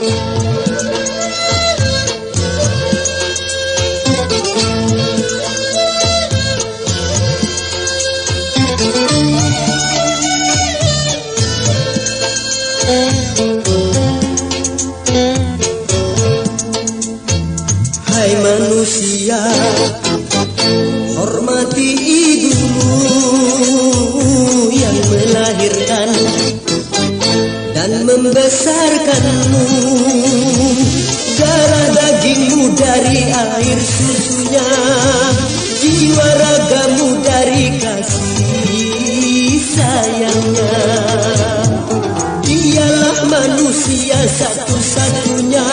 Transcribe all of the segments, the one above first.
Hai manusia Dan membesarkanmu. Darah dagingmu dari air susunya. Jiwa ragamu dari kasih sayangnya. Dialah manusia satu-satunya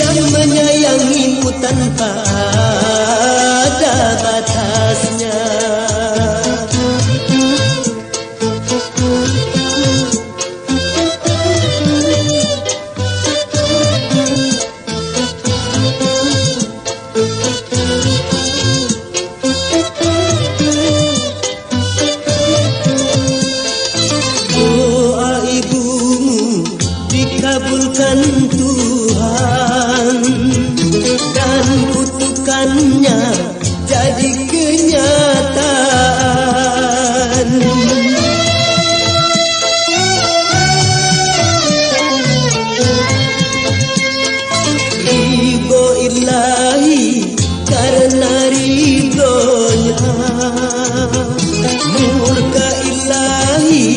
yang menyayangimu tanpa ridhonya Murka ilahi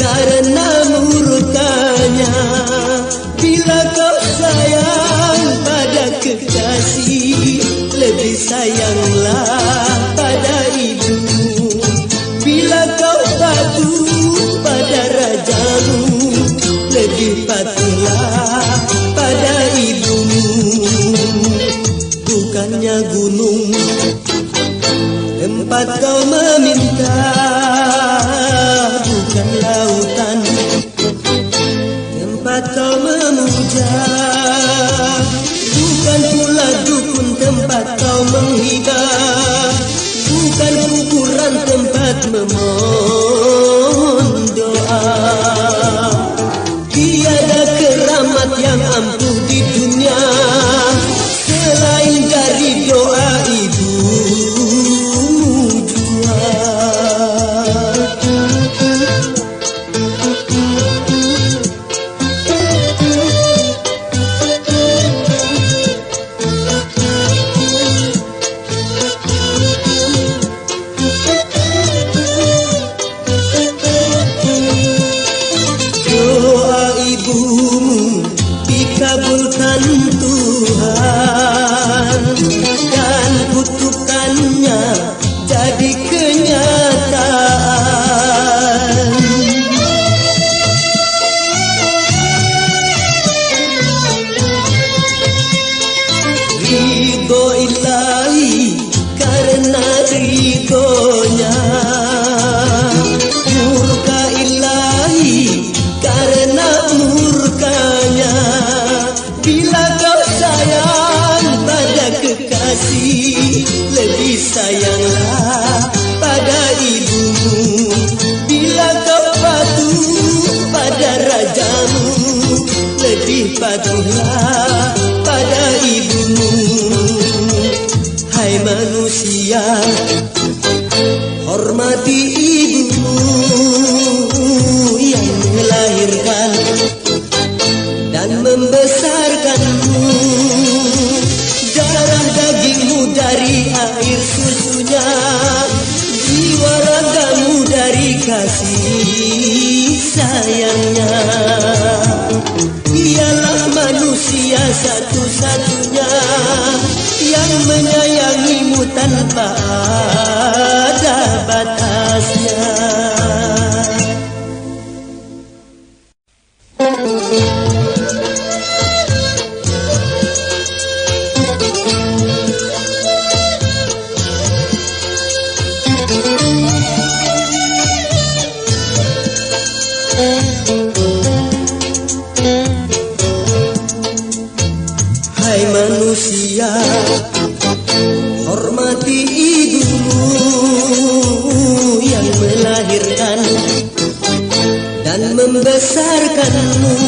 karena murkanya Bila kau sayang pada kekasih Lebih sayanglah pada ibu Bila kau patuh pada rajamu Lebih patuhlah gunung. Tempat kau meminta Bukan lautan. Tempat kau memuja Bukan pula dukun tempat kau menghibah. Bukan kuburan tempat memohon manusia Hormati ibumu yang melahirkan dan membesarkanmu. Darah dagingmu dari air susunya Jiwa ragamu dari kasih sayangnya. Dialah manusia satu-satunya Yang menyayangimu tanpa ada batasnya Hai manusia Hormati ibumu Yang melahirkan Dan membesarkanmu